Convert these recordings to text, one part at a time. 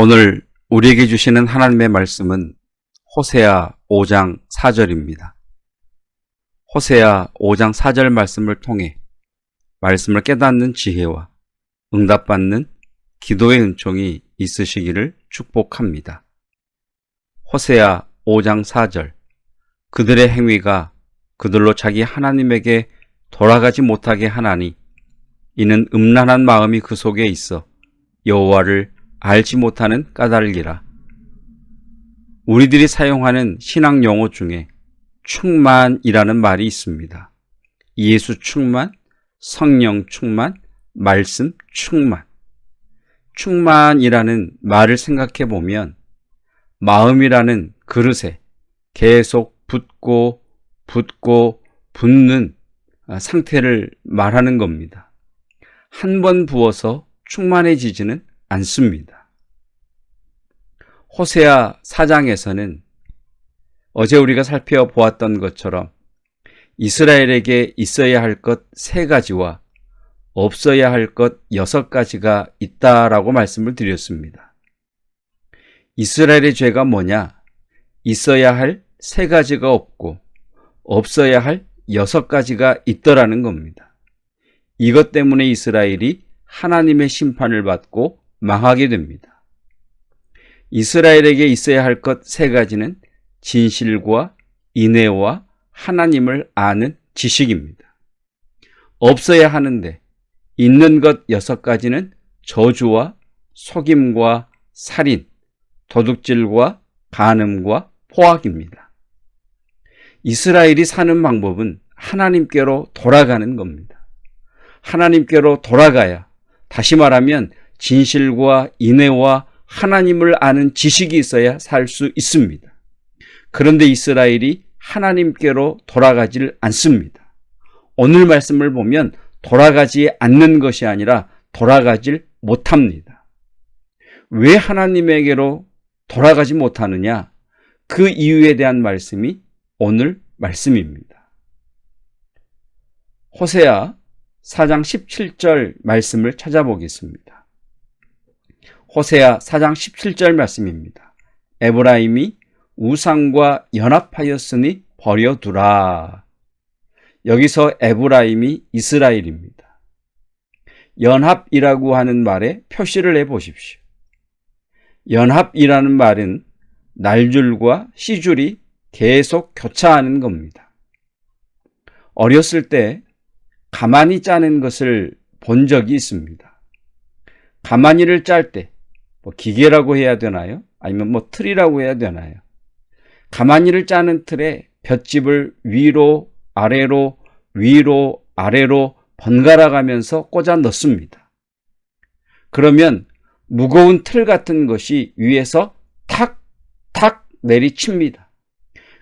오늘 우리에게 주시는 하나님의 말씀은 호세아 5장 4절입니다. 호세아 5장 4절 말씀을 통해 말씀을 깨닫는 지혜와 응답받는 기도의 은총이 있으시기를 축복합니다. 호세아 5장 4절 그들의 행위가 그들로 자기 하나님에게 돌아가지 못하게 하나니 이는 음란한 마음이 그 속에 있어 여호와를 알지 못하는 까닭이라. 우리들이 사용하는 신앙 용어 중에 충만이라는 말이 있습니다. 예수 충만, 성령 충만, 말씀 충만. 충만이라는 말을 생각해 보면 마음이라는 그릇에 계속 붓고 붓고 붓는 상태를 말하는 겁니다. 한 번 부어서 충만해지지는 않습니다. 호세아 사장에서는 어제 우리가 살펴보았던 것처럼 이스라엘에게 있어야 할 것 세 가지와 없어야 할 것 여섯 가지가 있다라고 말씀을 드렸습니다. 이스라엘의 죄가 뭐냐? 있어야 할 세 가지가 없고 없어야 할 여섯 가지가 있더라는 겁니다. 이것 때문에 이스라엘이 하나님의 심판을 받고 망하게 됩니다. 이스라엘에게 있어야 할 것 세 가지는 진실과 인애와 하나님을 아는 지식입니다. 없어야 하는데 있는 것 여섯 가지는 저주와 속임과 살인, 도둑질과 간음과 포악입니다. 이스라엘이 사는 방법은 하나님께로 돌아가는 겁니다. 하나님께로 돌아가야 다시 말하면 진실과 인애와 하나님을 아는 지식이 있어야 살 수 있습니다. 그런데 이스라엘이 하나님께로 돌아가질 않습니다. 오늘 말씀을 보면 돌아가지 않는 것이 아니라 돌아가질 못합니다. 왜 하나님에게로 돌아가지 못하느냐? 그 이유에 대한 말씀이 오늘 말씀입니다. 호세아 4장 17절 말씀을 찾아보겠습니다. 호세아 4장 17절 말씀입니다. 에브라임이 우상과 연합하였으니 버려두라. 여기서 에브라임이 이스라엘입니다. 연합이라고 하는 말에 표시를 해 보십시오. 연합이라는 말은 날줄과 시줄이 계속 교차하는 겁니다. 어렸을 때 가만히 짜는 것을 본 적이 있습니다. 가만히를 짤 때, 뭐 기계라고 해야 되나요? 아니면 뭐 틀이라고 해야 되나요? 가만히를 짜는 틀에 볏짚을 위로, 아래로, 위로, 아래로 번갈아 가면서 꽂아 넣습니다. 그러면 무거운 틀 같은 것이 위에서 탁, 탁 내리칩니다.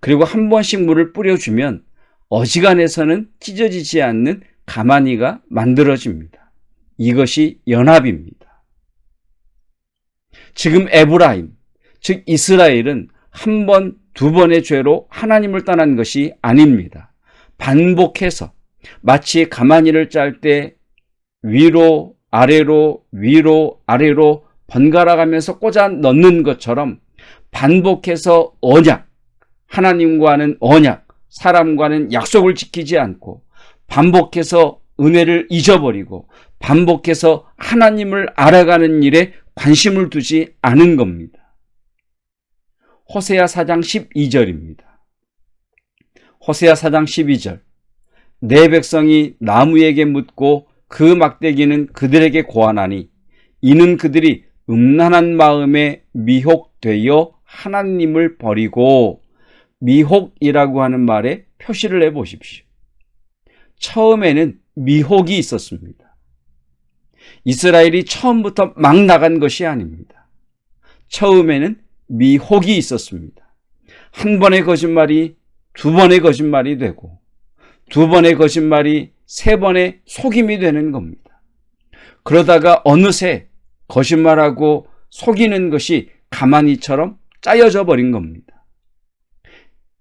그리고 한 번씩 물을 뿌려주면 어지간해서는 찢어지지 않는 가마니가 만들어집니다. 이것이 연합입니다. 지금 에브라임, 즉 이스라엘은 한 번, 두 번의 죄로 하나님을 떠난 것이 아닙니다. 반복해서 마치 가마니를 짤 때 위로, 아래로, 위로, 아래로 번갈아 가면서 꽂아 넣는 것처럼 반복해서 언약, 하나님과는 언약, 사람과는 약속을 지키지 않고 반복해서 은혜를 잊어버리고 반복해서 하나님을 알아가는 일에 관심을 두지 않은 겁니다. 호세아 4장 12절입니다. 호세아 4장 12절 내 백성이 나무에게 묻고 그 막대기는 그들에게 고하나니 이는 그들이 음란한 마음에 미혹되어 하나님을 버리고 미혹이라고 하는 말에 표시를 해 보십시오. 처음에는 미혹이 있었습니다. 이스라엘이 처음부터 막 나간 것이 아닙니다. 처음에는 미혹이 있었습니다. 한 번의 거짓말이 두 번의 거짓말이 되고 두 번의 거짓말이 세 번의 속임이 되는 겁니다. 그러다가 어느새 거짓말하고 속이는 것이 가만히처럼 짜여져 버린 겁니다.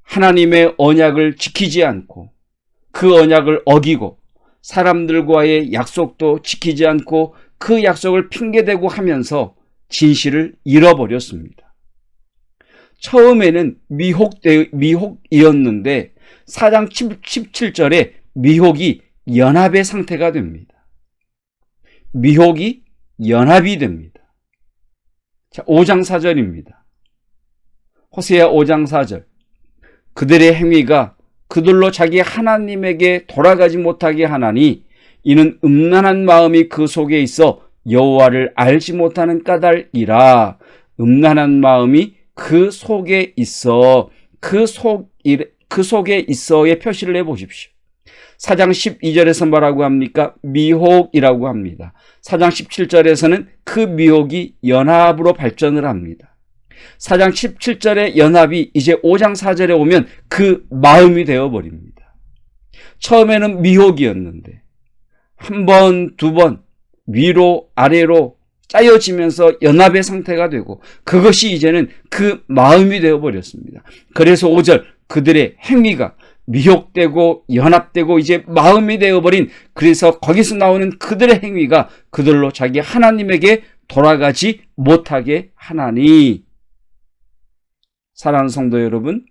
하나님의 언약을 지키지 않고 그 언약을 어기고 사람들과의 약속도 지키지 않고 그 약속을 핑계대고 하면서 진실을 잃어버렸습니다. 처음에는 미혹, 미혹이었는데 4장 17절에 미혹이 연합의 상태가 됩니다. 미혹이 연합이 됩니다. 자, 5장 4절입니다. 호세아 5장 4절. 그들의 행위가 그들로 자기 하나님에게 돌아가지 못하게 하나니 이는 음란한 마음이 그 속에 있어 여호와를 알지 못하는 까닭이라 음란한 마음이 그 속에 있어 그 속, 그 속에 있어의 표시를 해 보십시오. 4장 12절에서 뭐라고 합니까? 미혹이라고 합니다. 4장 17절에서는 그 미혹이 연합으로 발전을 합니다. 4장 17절의 연합이 이제 5장 4절에 오면 그 마음이 되어버립니다. 처음에는 미혹이었는데 한 번, 두 번 위로 아래로 짜여지면서 연합의 상태가 되고 그것이 이제는 그 마음이 되어버렸습니다. 그래서 5절 그들의 행위가 미혹되고 연합되고 이제 마음이 되어버린 그래서 거기서 나오는 그들의 행위가 그들로 자기 하나님에게 돌아가지 못하게 하나니 사랑하는 성도 여러분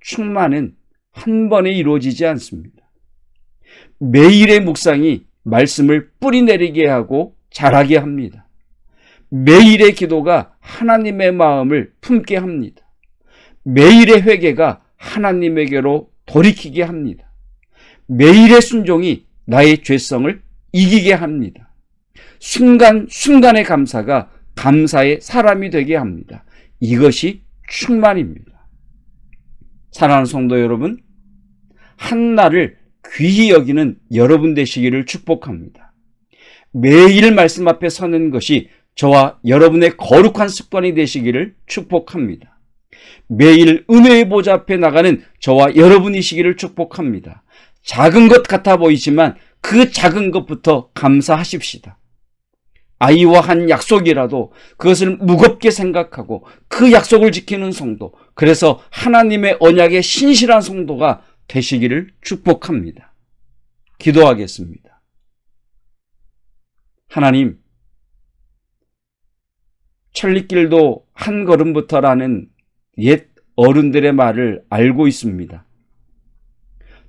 충만은 한 번에 이루어지지 않습니다. 매일의 묵상이 말씀을 뿌리내리게 하고 자라게 합니다. 매일의 기도가 하나님의 마음을 품게 합니다. 매일의 회개가 하나님에게로 돌이키게 합니다. 매일의 순종이 나의 죄성을 이기게 합니다. 순간순간의 감사가 감사의 사람이 되게 합니다. 이것이 충만입니다. 사랑하는 성도 여러분, 한 날을 귀히 여기는 여러분 되시기를 축복합니다. 매일 말씀 앞에 서는 것이 저와 여러분의 거룩한 습관이 되시기를 축복합니다. 매일 은혜의 보좌 앞에 나가는 저와 여러분이시기를 축복합니다. 작은 것 같아 보이지만 그 작은 것부터 감사하십시다. 아이와 한 약속이라도 그것을 무겁게 생각하고 그 약속을 지키는 성도, 그래서 하나님의 언약의 신실한 성도가 되시기를 축복합니다. 기도하겠습니다. 하나님, 천리길도 한 걸음부터라는 옛 어른들의 말을 알고 있습니다.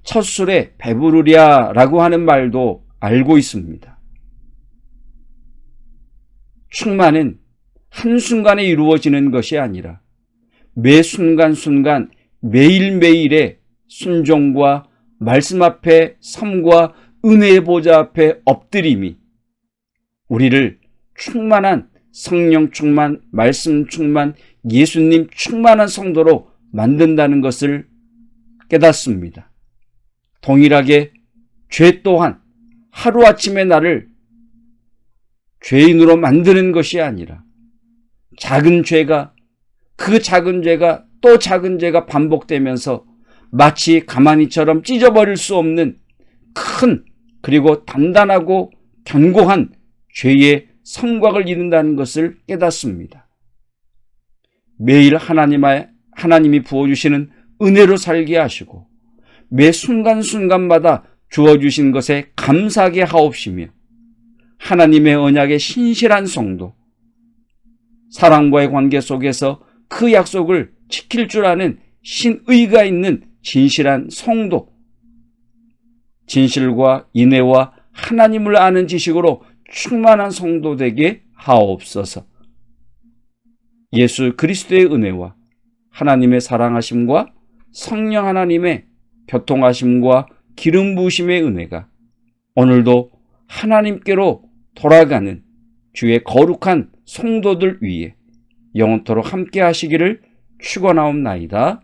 첫 술에 배부르랴 라고 하는 말도 알고 있습니다. 충만은 한순간에 이루어지는 것이 아니라 매 순간순간 매일매일의 순종과 말씀 앞에 섬과 은혜의 보좌 앞에 엎드림이 우리를 충만한 성령 충만, 말씀 충만, 예수님 충만한 성도로 만든다는 것을 깨닫습니다. 동일하게 죄 또한 하루아침에 나를 죄인으로 만드는 것이 아니라 작은 죄가 그 작은 죄가 또 작은 죄가 반복되면서 마치 가만히처럼 찢어버릴 수 없는 큰 그리고 단단하고 견고한 죄의 성곽을 이룬다는 것을 깨닫습니다. 매일 하나님의, 하나님이 부어주시는 은혜로 살게 하시고 매 순간순간마다 주어주신 것에 감사하게 하옵시며 하나님의 언약의 신실한 성도, 사랑과의 관계 속에서 그 약속을 지킬 줄 아는 신의가 있는 진실한 성도, 진실과 인애와 하나님을 아는 지식으로 충만한 성도 되게 하옵소서. 예수 그리스도의 은혜와 하나님의 사랑하심과 성령 하나님의 교통하심과 기름 부으심의 은혜가 오늘도 하나님께로 돌아가는 주의 거룩한 성도들 위에 영원토록 함께 하시기를 축원하옵나이다.